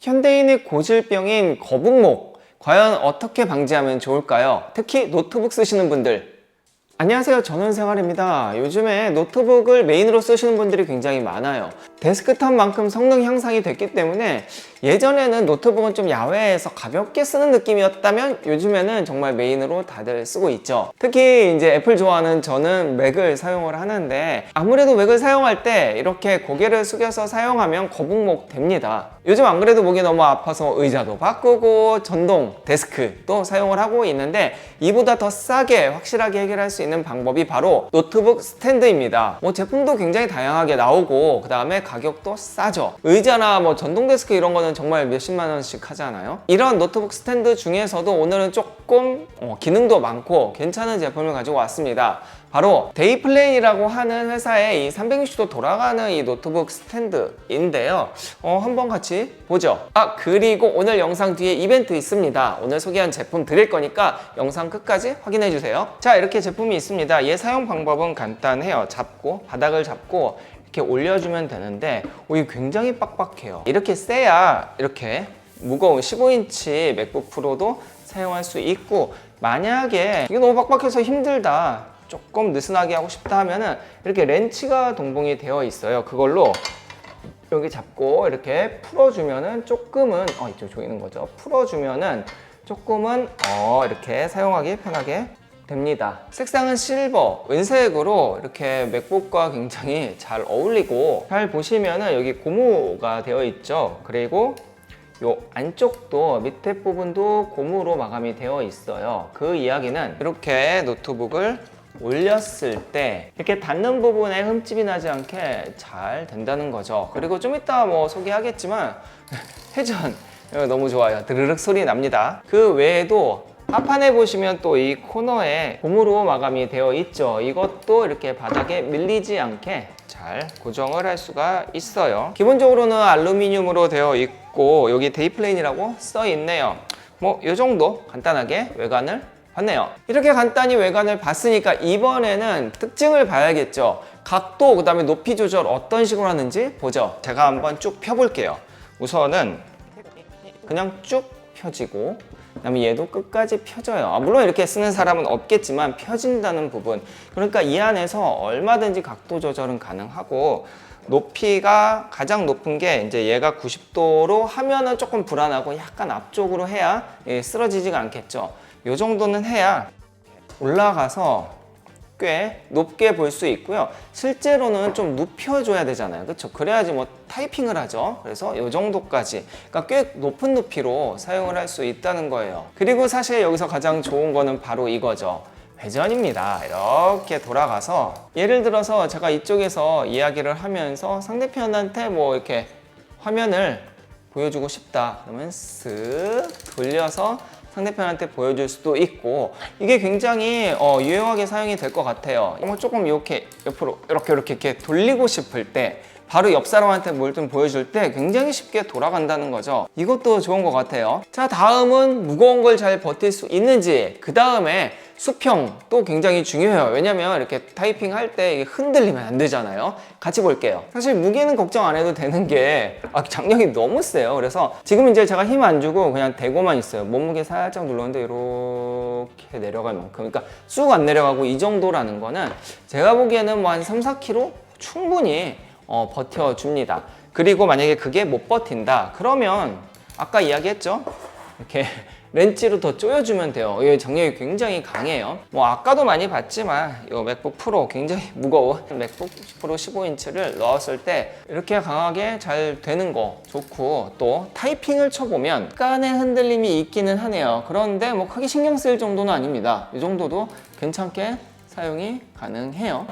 현대인의 고질병인 거북목 과연 어떻게 방지하면 좋을까요? 특히 노트북 쓰시는 분들. 안녕하세요. 전원생활입니다. 요즘에 노트북을 메인으로 쓰시는 분들이 굉장히 많아요 데스크탑만큼 성능 향상이 됐기 때문에 예전에는 노트북은 좀 야외에서 가볍게 쓰는 느낌이었다면 요즘에는 정말 메인으로 다들 쓰고 있죠. 특히 이제 애플 좋아하는 저는 맥을 사용을 하는데 아무래도 맥을 사용할 때 이렇게 고개를 숙여서 사용하면 거북목 됩니다. 요즘 안 그래도 목이 너무 아파서 의자도 바꾸고 전동 데스크도 사용을 하고 있는데 이보다 더 싸게 확실하게 해결할 수 있는 방법이 바로 노트북 스탠드입니다. 뭐 제품도 굉장히 다양하게 나오고 그 다음에 가격도 싸죠 의자나 뭐 전동 데스크 이런 거는 정말 몇십만 원씩 하잖아요 이런 노트북 스탠드 중에서도 오늘은 조금 어, 기능도 많고 괜찮은 제품을 가지고 왔습니다 바로 데이플레이라고 하는 회사의 이 360도 돌아가는 이 노트북 스탠드인데요. 어, 한번 같이 보죠. 아, 그리고 오늘 영상 뒤에 이벤트 있습니다. 오늘 소개한 제품 드릴 거니까 영상 끝까지 확인해 주세요. 자, 이렇게 제품이 있습니다. 얘 사용 방법은 간단해요. 잡고, 바닥을 잡고, 이렇게 올려주면 되는데, 오, 이게 굉장히 빡빡해요. 이렇게 세야 이렇게 무거운 15인치 맥북 프로도 사용할 수 있고, 만약에 이게 너무 빡빡해서 힘들다. 조금 느슨하게 하고 싶다 하면은 이렇게 렌치가 동봉이 되어 있어요. 그걸로 여기 잡고 이렇게 풀어주면은 조금은 어 이쪽 조이는 거죠. 풀어주면은 조금은 어 이렇게 사용하기 편하게 됩니다. 색상은 실버, 은색으로 이렇게 맥북과 굉장히 잘 어울리고 잘 보시면은 여기 고무가 되어 있죠. 그리고 요 안쪽도 밑에 부분도 고무로 마감이 되어 있어요. 그 이야기는 이렇게 노트북을 올렸을 때 이렇게 닿는 부분에 흠집이 나지 않게 잘 된다는 거죠. 그리고 좀 이따 뭐 소개하겠지만 회전 너무 좋아요. 드르륵 소리 납니다. 그 외에도 하판에 보시면 또 이 코너에 고무로 마감이 되어 있죠. 이것도 이렇게 바닥에 밀리지 않게 잘 고정을 할 수가 있어요. 기본적으로는 알루미늄으로 되어 있고 여기 데이플레인이라고 써 있네요. 뭐 이 정도 간단하게 외관을 봤네요. 이렇게 간단히 외관을 봤으니까 이번에는 특징을 봐야겠죠. 각도, 그 다음에 높이 조절 어떤 식으로 하는지 보죠. 제가 한번 쭉 펴볼게요. 우선은 그냥 쭉 펴지고 그다음에 얘도 끝까지 펴져요. 아, 물론 이렇게 쓰는 사람은 없겠지만 펴진다는 부분. 그러니까 이 안에서 얼마든지 각도 조절은 가능하고 높이가 가장 높은 게 이제 얘가 90도로 하면은 조금 불안하고 약간 앞쪽으로 해야 예, 쓰러지지가 않겠죠. 요 정도는 해야 올라가서 꽤 높게 볼 수 있고요. 실제로는 좀 눕혀줘야 되잖아요. 그렇죠? 그래야지 뭐 타이핑을 하죠. 그래서 이 정도까지, 그러니까 꽤 높은 높이로 사용을 할 수 있다는 거예요. 그리고 사실 여기서 가장 좋은 거는 바로 이거죠. 회전입니다. 이렇게 돌아가서 예를 들어서 제가 이쪽에서 이야기를 하면서 상대편한테 뭐 이렇게 화면을 보여주고 싶다. 그러면 쓱 돌려서 상대편한테 보여줄 수도 있고 이게 굉장히 어, 유용하게 사용이 될 것 같아요. 뭐 조금 이렇게 옆으로 이렇게 이렇게 이렇게 돌리고 싶을 때 바로 옆 사람한테 뭘 좀 보여줄 때 굉장히 쉽게 돌아간다는 거죠. 이것도 좋은 것 같아요. 자, 다음은 무거운 걸 잘 버틸 수 있는지, 그 다음에 수평도 굉장히 중요해요. 왜냐면 이렇게 타이핑 할 때 흔들리면 안 되잖아요. 같이 볼게요. 사실 무게는 걱정 안 해도 되는 게 아, 장력이 너무 세요. 그래서 지금 이제 제가 힘 안 주고 그냥 대고만 있어요. 몸무게 살짝 눌렀는데 이렇게 내려갈 만큼. 그러니까 쑥 안 내려가고 이 정도라는 거는 제가 보기에는 뭐 한 3, 4kg 충분히 어, 버텨줍니다. 그리고 만약에 그게 못 버틴다. 그러면 아까 이야기했죠? 이렇게 렌치로 더 조여주면 돼요. 이 장력이 굉장히 강해요. 뭐 아까도 많이 봤지만 이 맥북 프로 굉장히 무거운 맥북 프로 15인치를 넣었을 때 이렇게 강하게 잘 되는 거 좋고 또 타이핑을 쳐보면 약간의 흔들림이 있기는 하네요. 그런데 뭐 크게 신경 쓸 정도는 아닙니다. 이 정도도 괜찮게 사용이 가능해요.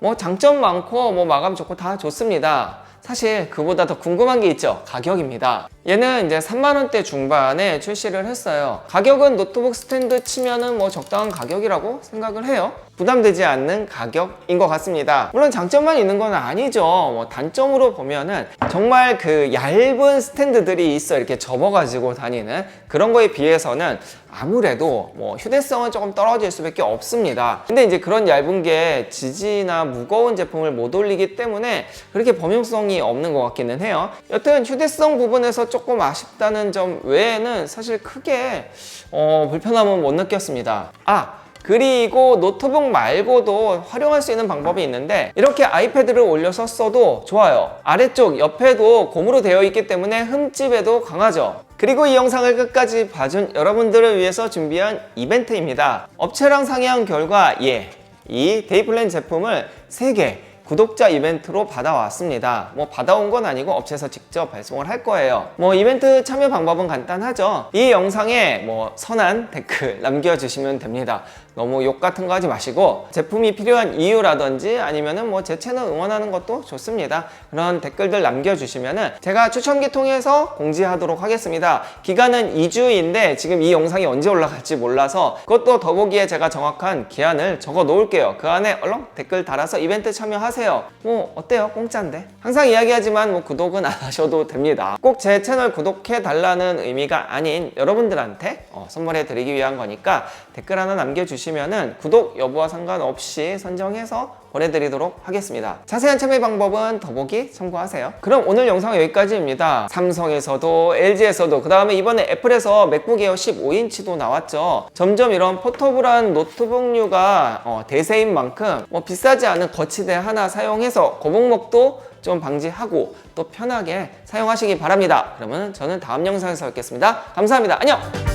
뭐 장점 많고 뭐 마감 좋고 다 좋습니다. 사실 그보다 더 궁금한 게 있죠. 가격입니다. 얘는 이제 3만 원대 중반에 출시를 했어요. 가격은 노트북 스탠드 치면은 뭐 적당한 가격이라고 생각을 해요. 부담되지 않는 가격인 것 같습니다. 물론 장점만 있는 건 아니죠. 뭐 단점으로 보면은 정말 그 얇은 스탠드들이 있어 이렇게 접어가지고 다니는 그런 거에 비해서는 아무래도 뭐 휴대성은 조금 떨어질 수밖에 없습니다. 근데 이제 그런 얇은 게 지지나 무거운 제품을 못 올리기 때문에 그렇게 범용성이 없는 것 같기는 해요. 여튼 휴대성 부분에서 조금 아쉽다는 점 외에는 사실 크게 어, 불편함은 못 느꼈습니다. 아 그리고 노트북 말고도 활용할 수 있는 방법이 있는데 이렇게 아이패드를 올려서 써도 좋아요. 아래쪽 옆에도 고무로 되어 있기 때문에 흠집에도 강하죠. 그리고 이 영상을 끝까지 봐준 여러분들을 위해서 준비한 이벤트입니다. 업체랑 상의한 결과 예, 이 데이플랜 제품을 3개 구독자 이벤트로 받아왔습니다. 뭐 받아온 건 아니고 업체에서 직접 발송을 할 거예요. 뭐 이벤트 참여 방법은 간단하죠. 이 영상에 뭐 선한 댓글 남겨주시면 됩니다. 너무 욕 같은 거 하지 마시고 제품이 필요한 이유라든지 아니면은 뭐 제 채널 응원하는 것도 좋습니다. 그런 댓글들 남겨주시면은 제가 추첨기 통해서 공지하도록 하겠습니다. 기간은 2주인데 지금 이 영상이 언제 올라갈지 몰라서 그것도 더보기에 제가 정확한 기한을 적어 놓을게요. 그 안에 얼렁 댓글 달아서 이벤트 참여 하세요. 뭐 어때요? 공짜인데. 항상 이야기하지만 뭐 구독은 안 하셔도 됩니다. 꼭 제 채널 구독해 달라는 의미가 아닌 여러분들한테 어, 선물해 드리기 위한 거니까 댓글 하나 남겨주시면은 구독 여부와 상관없이 선정해서 보내드리도록 하겠습니다. 자세한 참여 방법은 더보기 참고하세요. 그럼 오늘 영상은 여기까지입니다. 삼성에서도 LG에서도 그 다음에 이번에 애플에서 맥북 에어 15인치도 나왔죠. 점점 이런 포터블한 노트북류가 어, 대세인 만큼 뭐 비싸지 않은 거치대 하나 사용해서 거북목도 좀 방지하고 또 편하게 사용하시기 바랍니다. 그러면 저는 다음 영상에서 뵙겠습니다. 감사합니다. 안녕!